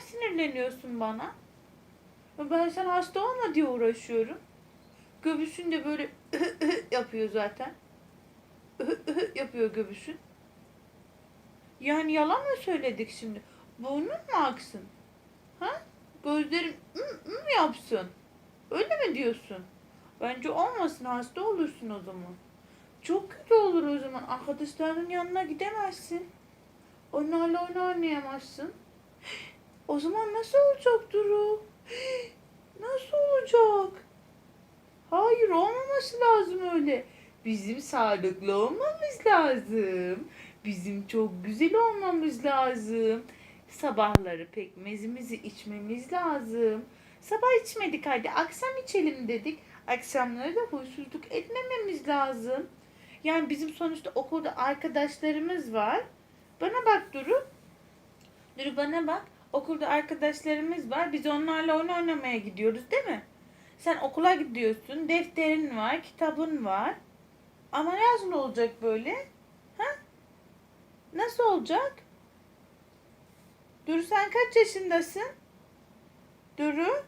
sinirleniyorsun bana? Ben sen hasta olma diye uğraşıyorum. Göbüşün de böyle yapıyor zaten. yapıyor göbüşün. Yani yalan mı söyledik şimdi? Burnun mu aksın? Ha? Gözlerim ım yapsın. Öyle mi diyorsun? Bence olmasın hasta olursun o zaman. Çok kötü olur o zaman. Arkadaşlarının yanına gidemezsin. Onlarla oyun oynayamazsın. O zaman nasıl olacak Duru? Nasıl olacak? Hayır olmaması lazım öyle. Bizim sağlıklı olmamız lazım. Bizim çok güzel olmamız lazım. Sabahları pekmezimizi içmemiz lazım. Sabah içmedik hadi akşam içelim dedik. Akşamları da huysuzluk etmememiz lazım. Yani bizim sonuçta okulda arkadaşlarımız var. Bana bak Duru. Duru bana bak. Okulda arkadaşlarımız var. Biz onlarla oyun oynamaya gidiyoruz değil mi? Sen okula gidiyorsun. Defterin var, kitabın var. Ama nasıl olacak böyle? Ha? Nasıl olacak? Duru sen kaç yaşındasın? Duru,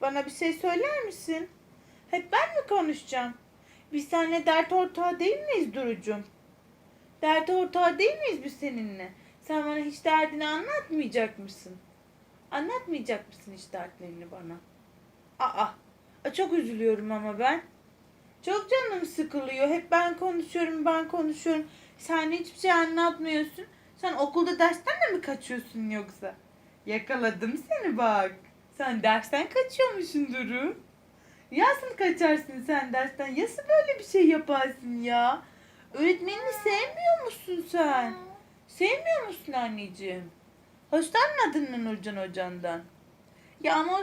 bana bir şey söyler misin? Hep ben mi konuşacağım? Biz seninle dert ortağı değil miyiz Duru'cum? Dert ortağı değil miyiz biz seninle? Sen bana hiç derdini anlatmayacak mısın? Anlatmayacak mısın hiç dertlerini bana? Aa, aa, çok üzülüyorum ama ben. Çok canım sıkılıyor. Hep ben konuşuyorum, ben konuşuyorum. Sen hiçbir şey anlatmıyorsun. Sen okulda dersten de mi kaçıyorsun yoksa? Yakaladım seni bak. Sen dersten kaçıyormuşsun Duru. Yasın kaçarsın sen dersten. Yası böyle bir şey yaparsın ya. Öğretmenini sevmiyor musun sen? Sevmiyor musun anneciğim? Hoşlanmadın mı Nurcan hocandan? Ya ama